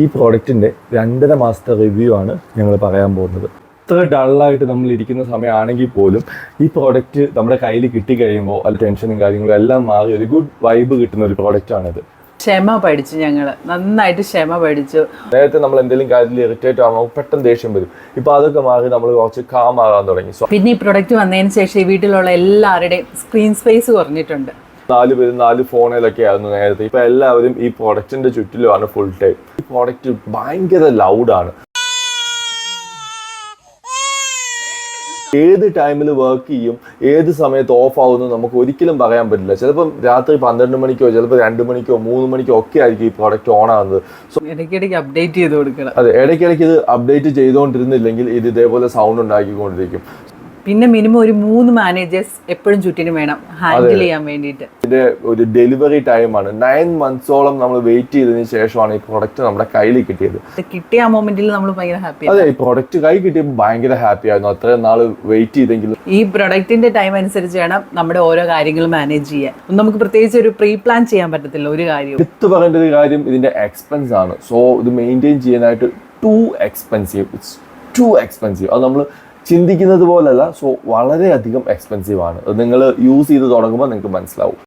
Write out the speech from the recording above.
ഈ പ്രോഡക്റ്റിന്റെ രണ്ടര മാസത്തെ റിവ്യൂ ആണ് ഞങ്ങൾ പറയാൻ പോകുന്നത്. ഇത്ര ഡള്ളായിട്ട് നമ്മൾ ഇരിക്കുന്ന സമയമാണെങ്കിൽ പോലും ഈ പ്രോഡക്റ്റ് നമ്മുടെ കയ്യിൽ കിട്ടിക്കഴിയുമ്പോൾ അല്ല ടെൻഷനും കാര്യങ്ങളും എല്ലാം മാറി ഒരു ഗുഡ് വൈബ് കിട്ടുന്ന ഒരു പ്രോഡക്റ്റാണിത് ക്ഷമ പഠിച്ചു ഞങ്ങൾ നന്നായിട്ട് ക്ഷമ പഠിച്ചു. നേരത്തെ നമ്മൾ എന്തെങ്കിലും കാര്യത്തിൽ ഇറിറ്റേറ്റ് ആകുമ്പോൾ പെട്ടെന്ന് ദേഷ്യം വരും. ഇപ്പൊ അതൊക്കെ മാറി നമ്മൾ കുറച്ച് കാം ആകാൻ തുടങ്ങി. പിന്നെ ഈ പ്രൊഡക്റ്റ് വന്നതിന് ശേഷം ഈ വീട്ടിലുള്ള എല്ലാവരുടെയും സ്ക്രീൻ സ്പേസ് കുറഞ്ഞിട്ടുണ്ട്. നാല് പേര് നാല് ഫോണിലൊക്കെ ആയിരുന്നു നേരത്തെ. ഇപ്പൊ എല്ലാവരും ഈ പ്രൊഡക്റ്റിന്റെ ചുറ്റിലുമാണ് ഫുൾ ടൈം ഈ പ്രോഡക്റ്റ് ഭയങ്കര ലൗഡാണ് ഏത് ടൈമിൽ വർക്ക് ചെയ്യും ഏത് സമയത്ത് ഓഫ് ആവുന്നു നമുക്ക് ഒരിക്കലും പറയാൻ പറ്റില്ല. ചിലപ്പം രാത്രി പന്ത്രണ്ട് മണിക്കോ ചിലപ്പോൾ രണ്ട് മണിക്കോ മൂന്ന് മണിക്കോ ഒക്കെ ആയിരിക്കും ഈ പ്രോഡക്റ്റ് ഓൺ ആകുന്നത് സോ ഇടയ്ക്കിടയ്ക്ക് അപ്ഡേറ്റ് ചെയ്ത് കൊടുക്കണം. അതെ ഇടയ്ക്കിടയ്ക്ക് ഇത് അപ്ഡേറ്റ് ചെയ്തുകൊണ്ടിരുന്നില്ലെങ്കിൽ ഇത് ഇതേപോലെ സൗണ്ട് ഉണ്ടാക്കിക്കൊണ്ടിരിക്കും. പിന്നെ മിനിമം ഒരു മൂന്ന് മാനേജേഴ്സ് എപ്പോഴും ചുറ്റിനും വേണം. ഹാൻഡിൽ ചെയ്യാൻ വേണ്ടിയിട്ട്. ഇതിന്റെ ഒരു ഡെലിവറി ടൈമാണ് നയൻ മന്ത്സോളം നമ്മൾ വെയിറ്റ് ചെയ്തതിന് ശേഷമാണ് ഈ പ്രോഡക്റ്റ് നമ്മുടെ കയ്യിൽ കിട്ടിയത്. കിട്ടിയ ആ മൊമെന്റിൽ നമ്മൾ ഭയങ്കര ഹാപ്പി അതെ ഈ പ്രൊഡക്റ്റ് കൈ കിട്ടിയപ്പോൾ ഭയങ്കര ഹാപ്പി ആയിരുന്നു. അത്രയും നാൾ വെയിറ്റ് ചെയ്തെങ്കിലും. ഈ പ്രൊഡക്റ്റിന്റെ ടൈം അനുസരിച്ച് വേണം നമ്മുടെ ഓരോ കാര്യങ്ങൾ മാനേജ് ചെയ്യാൻ. നമുക്ക് പ്രത്യേകിച്ച് ഒരു പ്രീ പ്ലാൻ ചെയ്യാൻ പറ്റത്തില്ല ഒരു കാര്യം എടുത്തു പറയേണ്ട ഒരു കാര്യം ഇതിന്റെ എക്സ്പെൻസ് ആണ്. സോ ഇത് മെയിന്റെയിൻ ചെയ്യാനായിട്ട് too expensive it's too expensive അത് നമ്മൾ ചിന്തിക്കുന്നത് പോലല്ല. സോ വളരെയധികം എക്സ്പെൻസീവ് ആണ്. നിങ്ങൾ യൂസ് ചെയ്ത് തുടങ്ങുമ്പോൾ നിങ്ങൾക്ക് മനസ്സിലാവും.